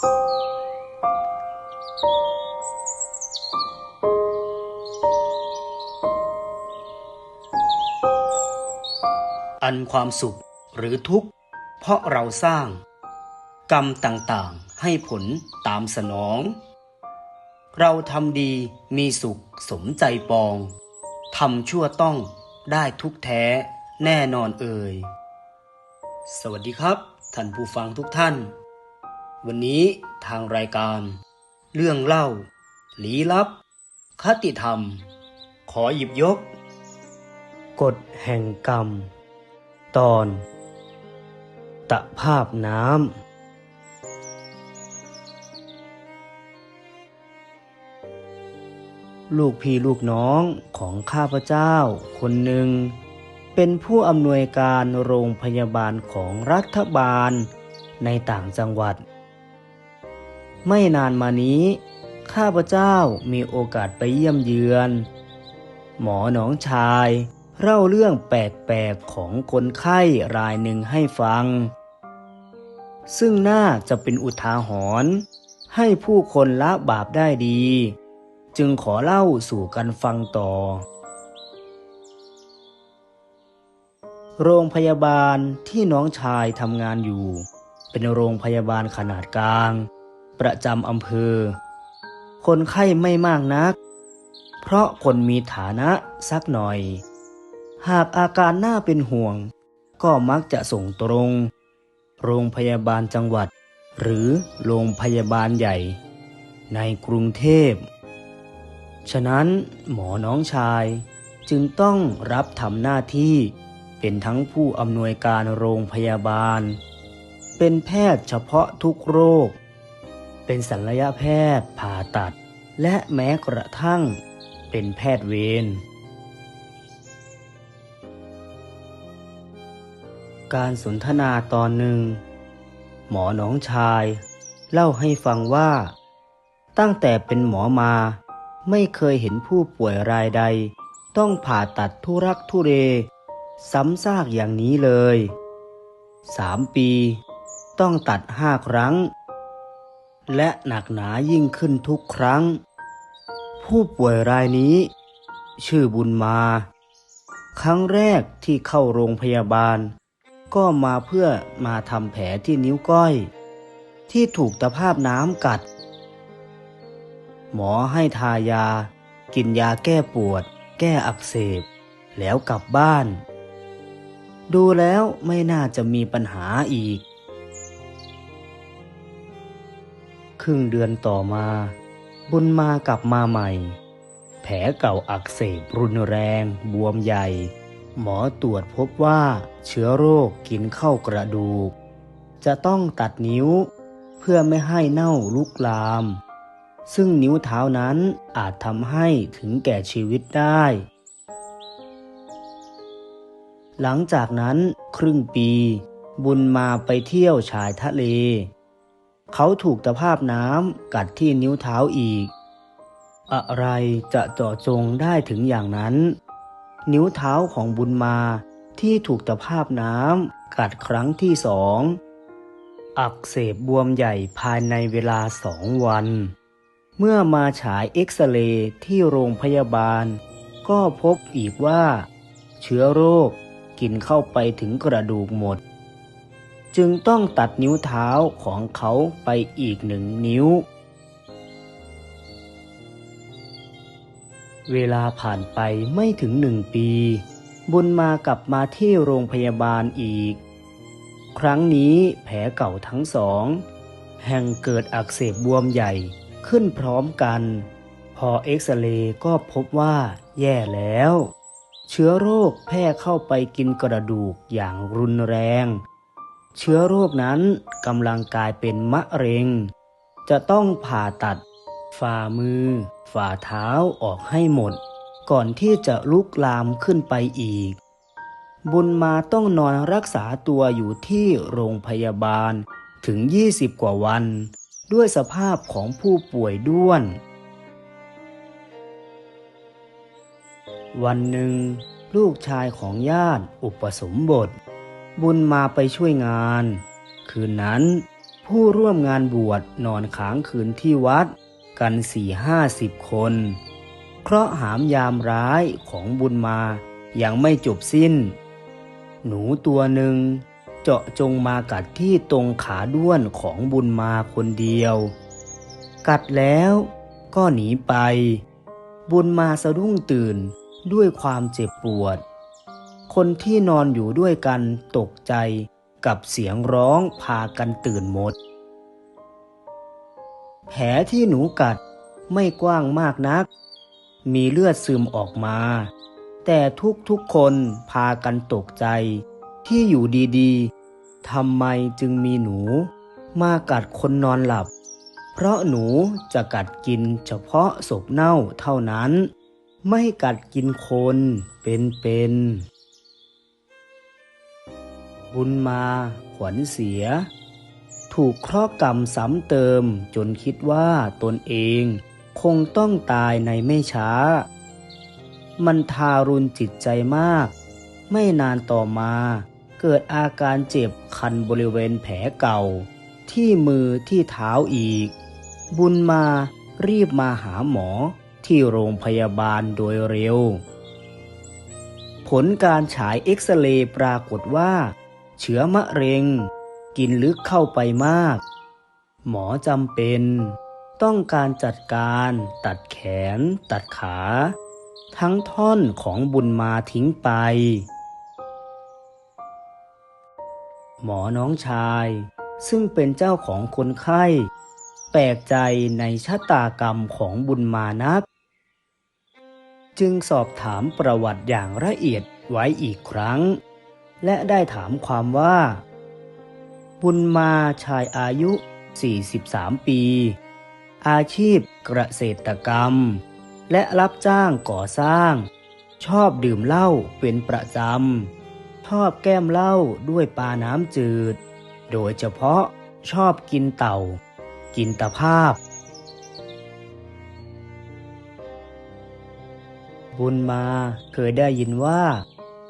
อันความสุขหรือทุกข์ เพราะเราสร้าง กรรมต่างๆให้ผลตามสนอง เราทำดีมีสุขสมใจปองทำชั่วต้องได้ทุกแท้แน่นอนเอ่ย สวัสดีครับ ท่านผู้ฟังทุกท่าน วันนี้ทางรายการ เรื่องเล่าลี้ลับ คติธรรม ขอหยิบยก กฎแห่งกรรม ตอน ตะภาพน้ำ ลูกพี่ลูกน้องของข้าพเจ้าคนหนึ่ง เป็นผู้อำนวยการโรงพยาบาลของรัฐบาลในต่างจังหวัด ไม่นานมานี้ ข้าพเจ้ามีโอกาสไปเยี่ยมเยือน หมอหนองชายเล่าเรื่องแปลกๆของคนไข้รายหนึ่งให้ฟัง ซึ่งน่าจะเป็นอุทาหรณ์ให้ผู้คนละบาปได้ดี จึงขอเล่าสู่กันฟังต่อ โรงพยาบาลที่น้องชายทำงานอยู่ เป็นโรงพยาบาลขนาดกลาง ประจำอำเภอ คนไข้ไม่มากนัก เพราะคนมีฐานะสักหน่อย หากอาการน่าเป็นห่วง ก็มักจะส่งตรง โรงพยาบาลจังหวัด หรือโรงพยาบาลใหญ่ ในกรุงเทพ ฉะนั้นหมอน้องชายจึงต้องรับทำหน้าที่เป็นทั้งผู้อำนวยการโรงพยาบาล เป็นแพทย์เฉพาะทุกโรค เป็นศัลยแพทย์ผ่าตัด และแม้กระทั่ง เป็นแพทย์เวรการสนทนาตอนหนึ่ง หมอหนองชาย เล่าให้ฟังว่า ตั้งแต่เป็นหมอมา ไม่เคยเห็นผู้ป่วยรายใด ต้องผ่าตัดทุรักทุเร ซ้ำซากอย่างนี้เลยสามปี ต้องตัดห้าครั้ง และหนักหนายิ่งขึ้นทุกครั้ง ผู้ป่วยรายนี้ ชื่อบุญมา ครั้งแรกที่เข้าโรงพยาบาล ก็มาเพื่อมาทำแผลที่นิ้วก้อย ที่ถูกตะภาพน้ำกัด หมอให้ทายา กินยาแก้ปวด แก้อักเสบ แล้วกลับบ้าน ดูแล้วไม่น่าจะมีปัญหาอีก รึ่งเดือนต่อมา บุญมากลับมาใหม่ แผลเก่าอักเสบรุนแรง บวมใหญ่ หมอตรวจพบว่าเชื้อโรคกินเข้ากระดูก จะต้องตัดนิ้ว เพื่อไม่ให้เน่าลุกลาม ซึ่งนิ้วเท้านั้นอาจทำให้ถึงแก่ชีวิตได้ หลังจากนั้นครึ่งปีบุญมาไปเที่ยวชายทะเล เขาถูกตะภาพน้ำกัดที่นิ้วเท้าอีก อะไรจะเจาะจงได้ถึงอย่างนั้น นิ้วเท้าของบุญมาที่ถูกตะภาพน้ำกัดครั้งที่สอง อักเสบบวมใหญ่ภายในเวลาสองวัน เมื่อมาฉายเอ็กซเรย์ที่โรงพยาบาล ก็พบอีกว่า เชื้อโรคกินเข้าไปถึงกระดูกหมด จึงต้องตัดนิ้วเท้าของเขาไปอีกหนึ่งนิ้ว เวลาผ่านไปไม่ถึงหนึ่งปี บุญมากลับมาที่โรงพยาบาลอีก ครั้งนี้แผลเก่าทั้งสอง แห่งเกิดอักเสบบวมใหญ่ขึ้นพร้อมกัน พอเอ็กซเรย์ก็พบว่าแย่แล้ว เชื้อโรคแพร่เข้าไปกินกระดูกอย่างรุนแรง เชื้อโรคนั้นกำลังกลายเป็นมะเร็ง จะต้องผ่าตัด ฝ่ามือ ฝ่าเท้าออกให้หมด ก่อนที่จะลุกลามขึ้นไปอีก บุญมาต้องนอนรักษาตัวอยู่ที่โรงพยาบาลถึง 20 กว่าวัน ด้วยสภาพของผู้ป่วยด้วน วันหนึ่ง ลูกชายของญาติอุปสมบท บุญมาไปช่วยงาน คืนนั้น ผู้ร่วมงานบวชนอนค้างคืนที่วัด กันสี่ห้าสิบคน เคราะห์หามยามร้ายของบุญมายังไม่จบสิ้น หนูตัวหนึ่งเจาะจงมากัดที่ตรงขาด้วนของบุญมาคนเดียว กัดแล้วก็หนีไป บุญมาสะดุ้งตื่นด้วยความเจ็บปวด คนที่นอนอยู่ด้วยกันตกใจกับเสียงร้องพากันตื่นหมด แผลที่หนูกัดไม่กว้างมากนัก มีเลือดซึมออกมา แต่ทุกๆคนพากันตกใจ ที่อยู่ดีๆทำไมจึงมีหนู มากัดคนนอนหลับ เพราะหนูจะกัดกินเฉพาะศพเน่าเท่านั้น ไม่กัดกินคนเป็นๆ บุญมา ขวัญเสีย ถูกเคราะห์กรรมซ้ำเติมจนคิดว่าตนเองคงต้องตายในไม่ช้า มันทารุณจิตใจมาก ไม่นานต่อมาเกิดอาการเจ็บคันบริเวณแผลเก่า ที่มือที่เท้าอีก บุญมารีบมาหาหมอที่โรงพยาบาลโดยเร็ว ผลการฉายเอ็กซเรย์ปรากฏว่า เชื้อมะเร็ง กินลึกเข้าไปมาก หมอจำเป็น ต้องการจัดการตัดแขน ตัดขา ทั้งท่อนของบุญมาทิ้งไป หมอน้องชาย ซึ่งเป็นเจ้าของคนไข้ แปลกใจในชะตากรรมของบุญมานัก จึงสอบถามประวัติอย่างละเอียดไว้อีกครั้ง และได้ถามความว่า บุญมาชายอายุ 43 ปี อาชีพเกษตรกรรม และรับจ้างก่อสร้าง ชอบดื่มเหล้าเป็นประจำ ชอบแก้มเหล้าด้วยปลาน้ำจืด โดยเฉพาะชอบกินเต่า กินตะภาพ บุญมาเคยได้ยินว่า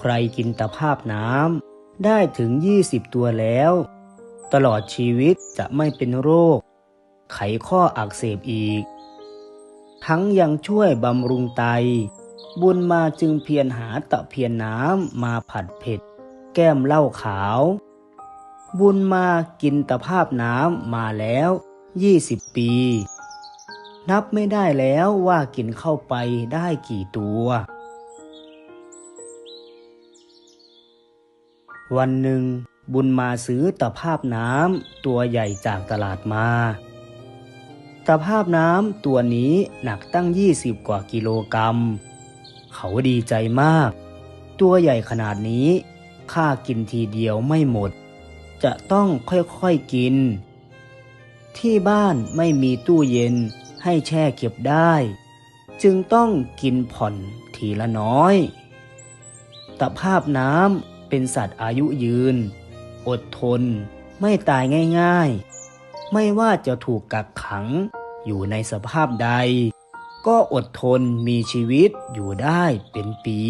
ใครกินตะภาพน้ำได้ถึง 20 ตัวแล้ว ตลอดชีวิตจะไม่เป็นโรค ไขข้ออักเสบอีก ทั้งยังช่วยบำรุงไต บุญมาจึงเพียรหาตะเพียนน้ำมาผัดเผ็ด แก้มเหล้าขาว บุญมากินตะภาพน้ำมาแล้ว 20 ปี นับไม่ได้แล้วว่ากินเข้าไปได้กี่ตัว วันหนึ่ง บุญมาซื้อตะภาพน้ำตัวใหญ่จากตลาดมา ตะภาพน้ำตัวนี้หนักตั้ง 20 กว่ากิโลกรัม เขาดีใจมาก ตัวใหญ่ขนาดนี้ข้ากินทีเดียวไม่หมด จะต้องค่อยๆกิน ที่บ้านไม่มีตู้เย็นให้แช่เก็บได้ จึงต้องกินผ่อนทีละน้อยตะภาพน้ำ เป็นสัตว์อายุยืน อดทน ไม่ตายง่ายๆ ไม่ว่าจะถูกกักขังอยู่ในสภาพใด ก็อดทนมีชีวิตอยู่ได้เป็นปี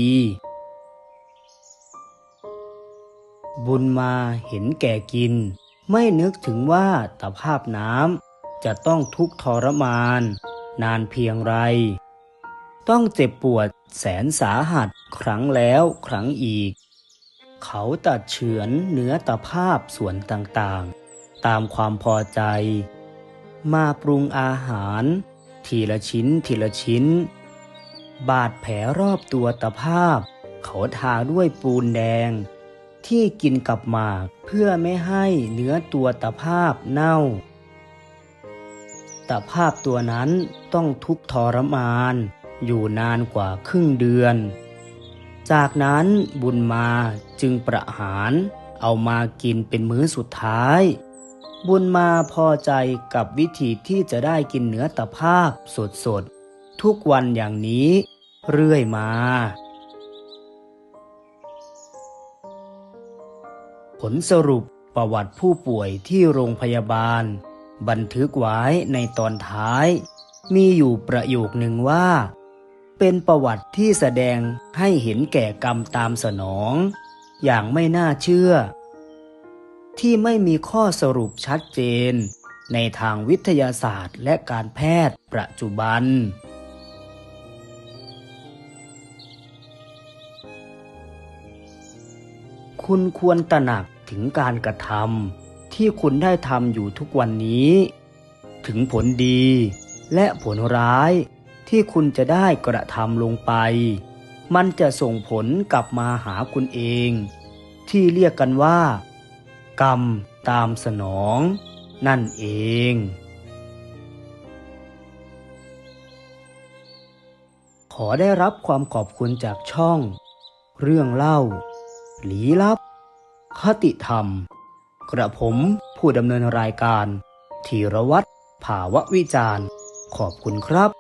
บุญมาเห็นแก่กิน ไม่นึกถึงว่าตภาพน้ำจะต้องทุกทรมาน นานเพียงไร ต้องเจ็บปวดแสนสาหัสครั้งแล้วครั้งอีก เขาตัดเฉือนเนื้อตะภาพส่วนต่างๆ ตามความพอใจ มาปรุงอาหาร ทีละชิ้นทีละชิ้น บาดแผลรอบตัวตะภาพ เขาทาด้วยปูนแดง ที่กินกับหมากเพื่อไม่ให้เนื้อตัวตะภาพเน่าตะภาพตัวนั้นต้องทุกข์ทรมาน อยู่นานกว่าครึ่งเดือน จากนั้นบุญมาจึงประหารเอามากินเป็นมื้อสุดท้าย บุญมาพอใจกับวิธีที่จะได้กินเนื้อตะภาพสดๆ ทุกวันอย่างนี้ เรื่อยมา ผลสรุปประวัติผู้ป่วยที่โรงพยาบาล บันทึกไว้ในตอนท้าย มีอยู่ประโยคหนึ่งว่า เป็นประวัติที่แสดงให้เห็นแก่กรรมตามสนอง อย่างไม่น่าเชื่อ ที่ไม่มีข้อสรุปชัดเจน ในทางวิทยาศาสตร์และการแพทย์ปัจจุบัน คุณควรตระหนักถึงการกระทำที่คุณได้ทำอยู่ทุกวันนี้ ถึงผลดีและผลร้าย ที่คุณจะได้กระทำลงไป มันจะส่งผลกลับมาหาคุณเอง ที่เรียกกันว่า กรรมตามสนอง นั่นเองขอได้รับความขอบคุณจากช่อง เรื่องเล่าลี้ลับ คติธรรม กระผมผู้ดำเนินรายการธีรวัตรภาวะวิจารณ์ ขอบคุณครับ